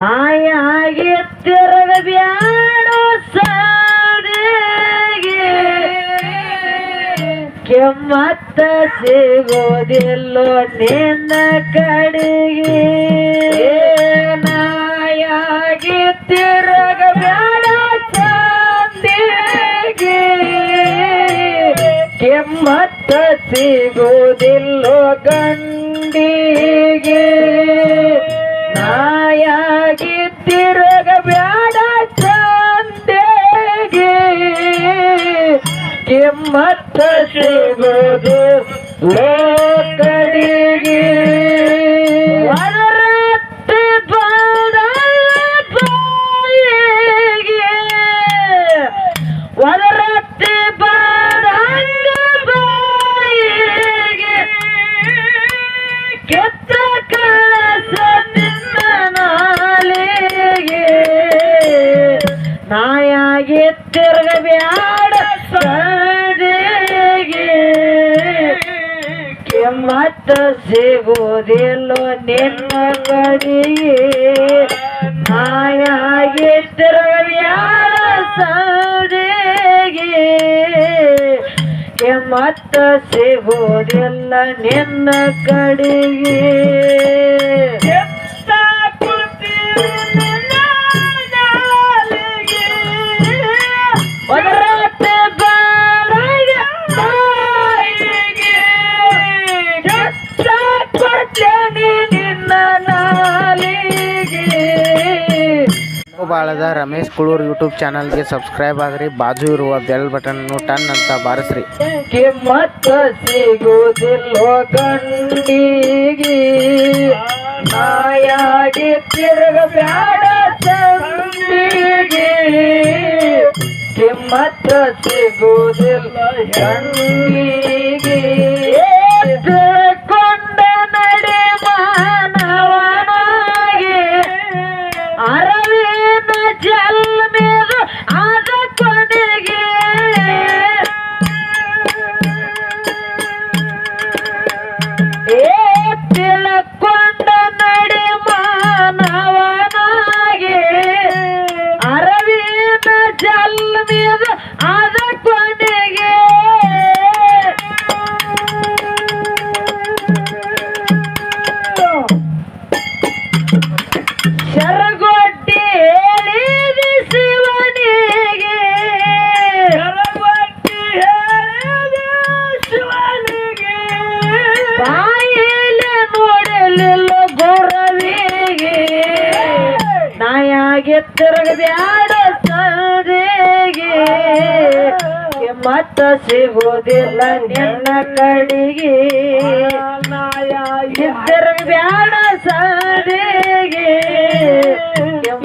ಆಯಾಗಿ ತಿರುಗಬ್ಯಾಡೋ ಸಾಡಿಗೆ ಕೆಮ್ಮತ್ತ ಸಿಗೋದಿಲ್ಲೋ ನಿನ್ನ ಕಡೆಗೆ. ನಾಯಾಗಿ ತಿರುಗಬ್ಯಾಡ ಸಂದಿಗೆ ಕೆಮ್ಮತ್ತ ಸಿಗೋದಿಲ್ಲೋ ಗಂಡಿಗೆ. ನಾಯಾಗಿ ತಿರುಗಬ್ಯಾಡ ಚಂದೇಗೆ. ಕೆಮ್ಮತ್ತ ಸಿಗೋದು ಲೋಕಡಿಗೆ ವರರತ್ತೆ ವರರತ್ತೆ ಕೆಮ್ಮತ್ತ ಸಿಗುವುದಿಲ್ಲೋ ನಿನ್ನ ಕಡೆಗೆ ನಾಯಾಗಿ ಯಾರ ಸಂಡೆಗೆ ಕೆಮ್ಮತ್ತ ಸಿಗುವುದಿಲ್ಲ ನಿನ್ನ ಕಡೆಗೆ. ಬಾಳದ ರಮೇಶ್ ಕುಳೂರ್ ಯೂಟ್ಯೂಬ್ ಚಾನಲ್ಗೆ ಸಬ್ಸ್ಕ್ರೈಬ್ ಆಗ್ರಿ. ಬಾಜು ಇರುವ ಬೆಲ್ ಬಟನ್ ಟನ್ ಅಂತ ಬಾರಿಸ್ರಿ. ಕಿಮ್ಮತ್ತ ಸಿಗುವುದಿಲ್ಲೋ ತಿರುಗಬ್ಯಾಡ ಸಂದಿಗೆ. ಕಿಮ್ಮತ್ತ ಸಿಗುವುದಿಲ್ಲ ಕೊಂಡ ನಡೆ ಮಾನವನಾಗೆ ಆದ ಕೊನೆಗೆ. ಏ ತಿಳ್ಕೊಂಡ ತಿರುಗಬ್ಯಾಡ ಸರಿಗೆ. ಮತ್ತ ಸಿಗೋದಿಲ್ಲ ನಿನ್ನ ಕಡೆಗೆ ನಾಯಾಗಿ ತಿರುಗಬ್ಯಾಡ ಸರಿಗೆ.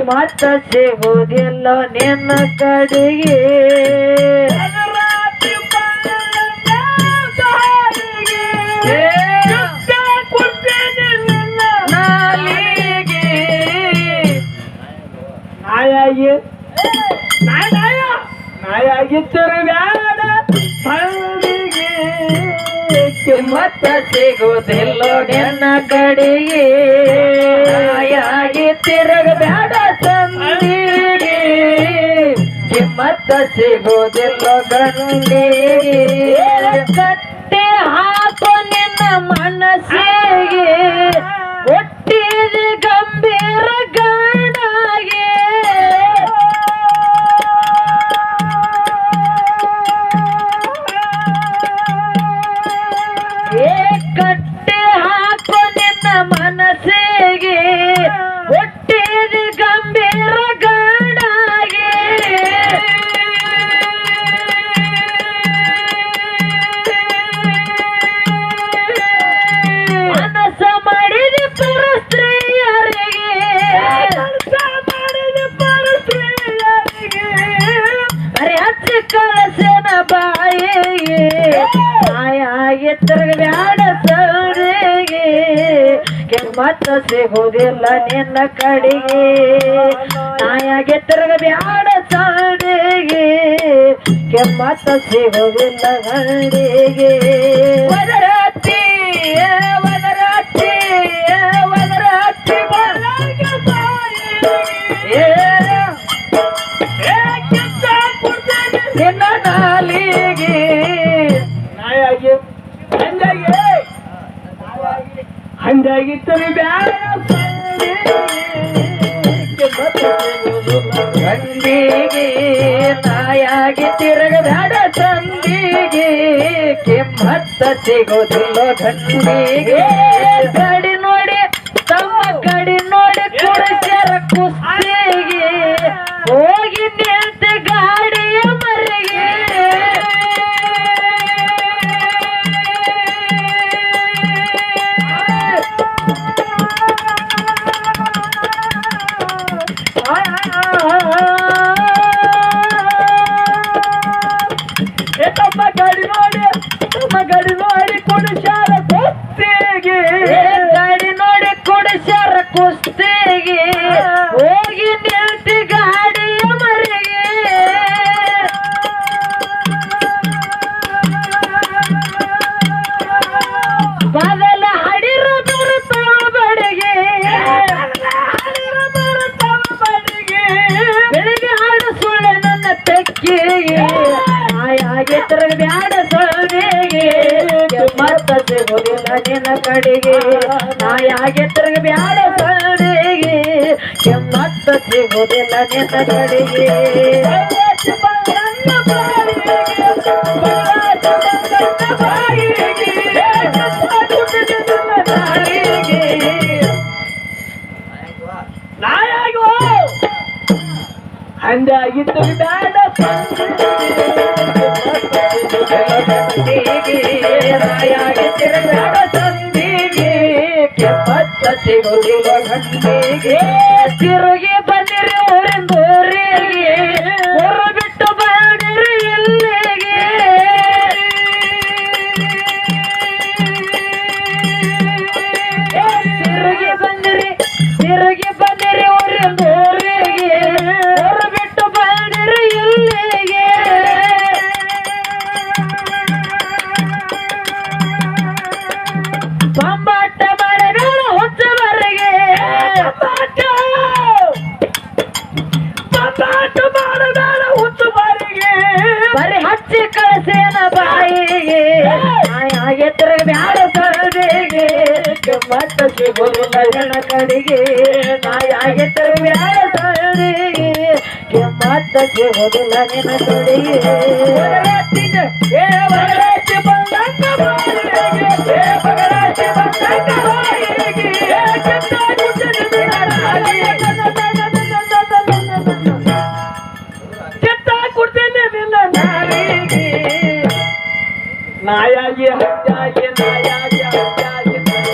ಮತ್ತ ಸಿಗೋದಿಲ್ಲ ನಿನ್ನ ಕಡೆಗೆ ನಿನ್ನ ಕಡೆಯೇ. ನಾಯಾಗಿ ತಿರುಗಬೇಡ ತಂದಿರಿ ಕಿಮ್ಮತ್ತ ಸಿಗೋದಿಲ್ಲ ಗಂಡಿಗೆ ಕಟ್ಟೆ ಹಾಕೋ ನಿನ್ನ ಮನಸ್ಸಿಗೆ. ಒಟ್ಟಿಗೆ ಗಂಭೀರ ಗಂಡಾಗೆ ಸಿಗೋದಿಲ್ಲ ನಿನ್ನ ಕಡೆಗೆ. ನಾಯಾಗೆ ತಿರುಗಬ್ಯಾಡ ಸಾಡಿಗೆ. ಕೆಮ್ಮತ್ತ ಸಿಗುವುದಿಲ್ಲ ಗಂಡಿಗೆ ವದರಾತಿ ಅಂದಾಗಿತ್ತರು ಬ್ಯಾಡ ತಂದಿಗೆ ತಾಯಾಗಿ ತಿರುಗದಾಡ ತಂದಿಗೆ ಕೆಮ್ಮತ್ತ ಸಿಗೋದಿಲ್ಲ ತಂದಿಗೆ ಕಡೆಗೆ. ನಾಯಾಗೆ ತಿರುಗ ಬ್ಯಾಡ ಕಡೆಗೆ. ಕೆಮ್ಮತ್ತ ಸಿಗುವುದಿಲ್ಲ ನಿನ್ನ ಕಡೆಗೆ ಅಂದಾಗಿತ್ತು ಬ್ಯಾಡ ತಿರುಗ ಬ್ಯಾಡ ಸಂದಿಗೆ ಕೆಮ್ಮತ್ತ ಗಂಟಿಗೆ ಗಂಡಿಗೆ ಕೆಮ್ಮತ್ತ ಸಿಗುದಿಲ್ಲ ಜನ ಕಡೆಗೆ ಆಯಾಗೆ ತಿರುಗಿ ಬ್ಯಾಡ ಸರದಿಗೆ ಕೆಮ್ಮತ್ತ ಸಿಗುದಿಲ್ಲ ನಿನ್ನ ಕಡೆಗೆ ಏ ಬಗಲಾಚಿ ಬಂದಂಗ ಬಾಯಿಗೆ ಏ ಬಗಲಾಚಿ ಬಂದಂಗ ಬಾಯಿಗೆ ಏ ಕೆಟ್ಟ ಗುಡ್ಡದ ನಾಲಿಗೆ. ಕೆಟ್ಟ ಕುಡ್ತೀನಿ ನಿನ್ನ ನಾಲಿಗೆ ನಾಯಾಗಿ ಹತ್ಯಾಗಿ ನಾಯಾಗಿ ಹತ್ಯಾಗಿ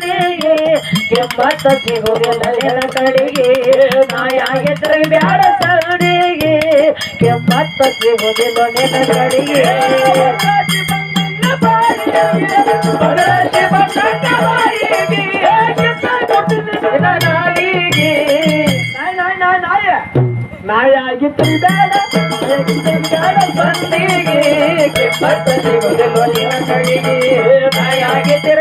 ಜನ್ನಿಗೆ ಕೆಮ್ಮತ್ತ ಸಿಗುವುದಿಲ್ಲ ನಿನ್ನ ಕಡೆಗೆ ನಾಯಾಗೆ ತಿರುಗಾಡ ಸರಣಿಗೆ ಕೆಮ್ಮತ್ತ ಸಿಗುವುದಿಲ್ಲ ನಿನ್ನ ಕಡೆಗೆ. ನಾಯಾಗಿತ್ತು ಬೇಡ ಬೇಡ ಬಂದಿಗೆ. ಮಾಯಾಗಿ ಸಿಗುದಿಲ್ಲ ಕಡೆಗೆ ನಾಯಾಗಿ ಸತ್ತಿನ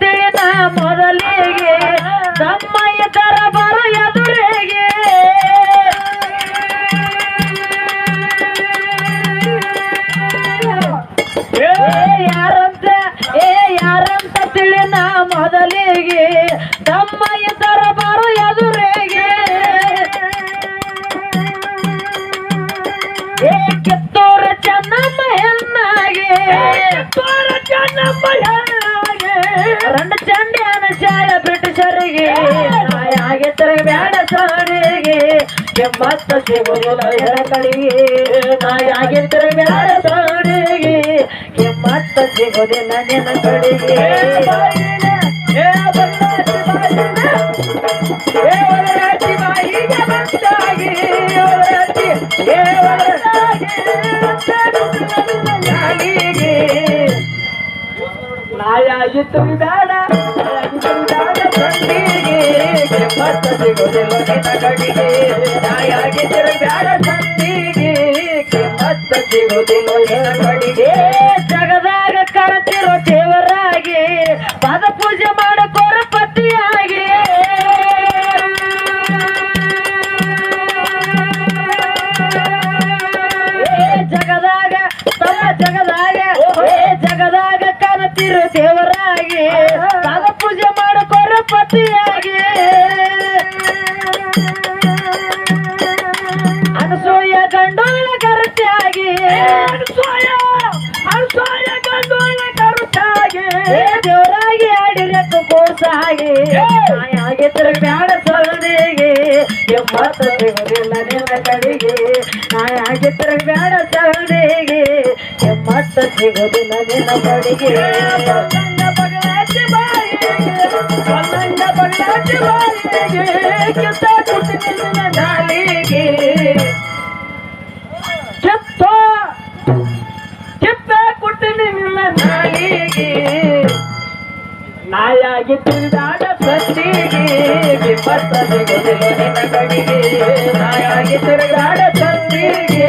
ತಿಳಿದ ಮೊದಲಿಗೆ ಏ ಕಿತ್ತೂರ ಚೆನ್ನಮ್ಮ ಹೆಣ್ಣಾಗೆ? ರಂಡ ಚಂಡಿ ಅನಶಾಳ ಬ್ರಿಟಿಷರಿಗೆ. ನಾಯಾಗೆ ತಿರುಗ ಬ್ಯಾಡ ಸೋಣಿಗೆ. ಸಂದಿಗೆ ಕೆಮ್ಮತ್ತ ಸಿಗುದಿಲ್ಲ ಎರ ಕಡೆಗೆ ನಾಯಾಗಿ ತಿರುಗಾಡ ಸಂದಿಗೆ ಕೆಮ್ಮತ್ತ ಸಿಗುದಿಲ್ಲ ನಿನ್ನ ಕಡೆಗೆ ಏ ಬಾಯಿನ. ಏ ಒಳರಾಗಿ ನಾಯಿಗೆ ನಾಯಾಗಿ ತುಳಿದಾಡ ನಾಯಾಗಿ ತುಳಿದಾಡ ಸಂದಿಗೆ ಕೆಮ್ಮತ್ತ ಸಿಗುದಿಲ್ಲ ನಿನ್ನ ಕಡೆಗೆ ನಾಯಾಗಿ ಪತಿಯಾಗಿ ಅನಸೂಯ ಗಂಡೋಳ ಕರತಿಯಾಗಿ ಅನಸೂಯ ಅನಸೂಯ ಗಂಡೋಳ ಕರುತ್ತಾಗೆ ಏ ದೇವರಾಗಿ ಆಡಿರಕ್ಕೆ ಕೋಸಾಗಿ ನಾಯಾಗಿ ತಿರುಗಾಡ ಸೌದಿಗೆ ಎಂಬತ್ತು ಸಿಗುದಿಲ್ಲ ನಿನ್ನ ಕಡೆಗೆ. ನಾಯಾಗಿ ತಿರುಗಾಡ ಸೌದಿಗೆ ಎಂಬತ್ತು ಸಿಗುದಿಲ್ಲ ನಿನ್ನ ಕಡೆಗೆ. ನಾಯಾಗಿ ತಿರುಗಾಡ ಸಂದಿಗೆ ವಿಪತ್ತ ಸಿಗುದಿಲ್ಲ ನಿನ್ನ ಕಡೆಗೆ ನಾಯಾಗಿ ತಿರುಗಾಡ ಸಂದಿಗೆ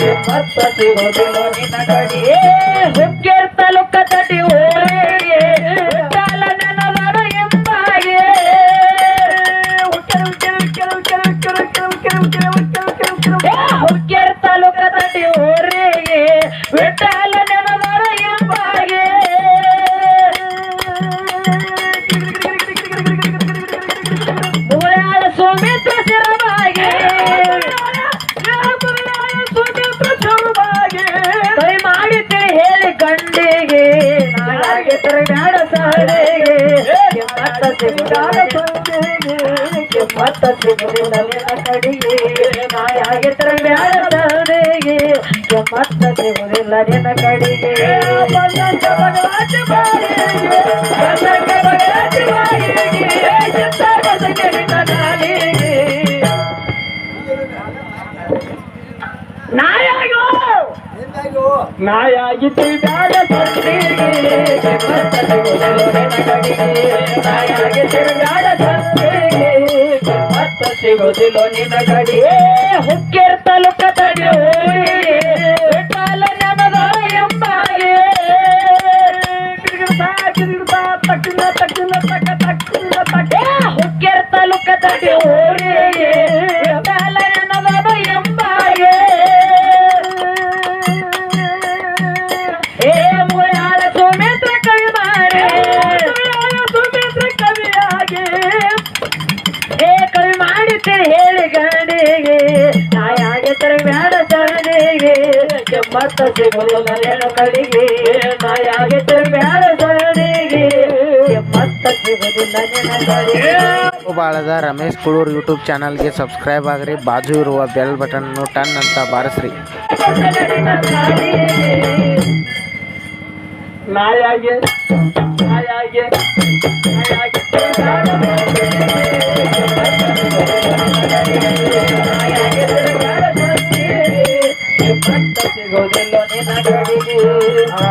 ವಿಪತ್ತ ಸಿಗುದಿಲ್ಲ ನಿನ್ನ ಕಡೆಗೆ ಹುಕ್ಕೇರ್ ತಾಲೂಕ ತಟಿ ಹೋಳಿಗೆ ನಾಯಾಗೆ ತಿರುಗಾಡ ಸಾಡೆಗೆ ಕೆಮ್ಮತ್ತ ನಿನ್ನ ಕಡೆಗೆ ನಾಯಾಗೋ! ನಾಯಾಗಿ ತಿರುಗಾಡ ಸಂದಿಗೆ ಕೆಮ್ಮತ್ತ ಸಿಗುದಿಲ್ಲ ನಿನ್ನ ಕಡೆಗೆ ನಾಯಾಗಿ ತಿರುಗಾಡ ಕೆಮ್ಮತ್ತ ಸಿಗುದಿಲ್ಲ ನಿನ್ನ ಕಡೆ ಹುಕ್ಕೇರ್ ತಾಲೂಕ ಕೆಮ್ಮತ್ತ ಸಿಗುದಿಲ್ಲ ನೆನ ಕಡೆಗೆ ನಾಯಾಗೆ ತಿರುಗಾಡ ಸರಣಿಗೆ ಕೆಮ್ಮತ್ತ ಸಿಗುದಿಲ್ಲ ನೆನ ಕಡೆಗೆ ಬಾಳದ ರಮೇಶ್ ಕುಳೂರ್ ಯೂಟ್ಯೂಬ್ ಚಾನಲ್ಗೆ ಸಬ್ಸ್ಕ್ರೈಬ್ ಆಗ್ರಿ ಬಾಜು ಇರುವ ಬೆಲ್ ಬಟನ್ನು ಟನ್ ಅಂತ ಬಾರಿಸ್ರಿ ನಾಯಾಗೆ ನಾಯಾಗೆ ನಾಯಾಗೆ ಸಿಗೋದಿಲ್ಲ ನಿನಗಡಿಗೆ ಆ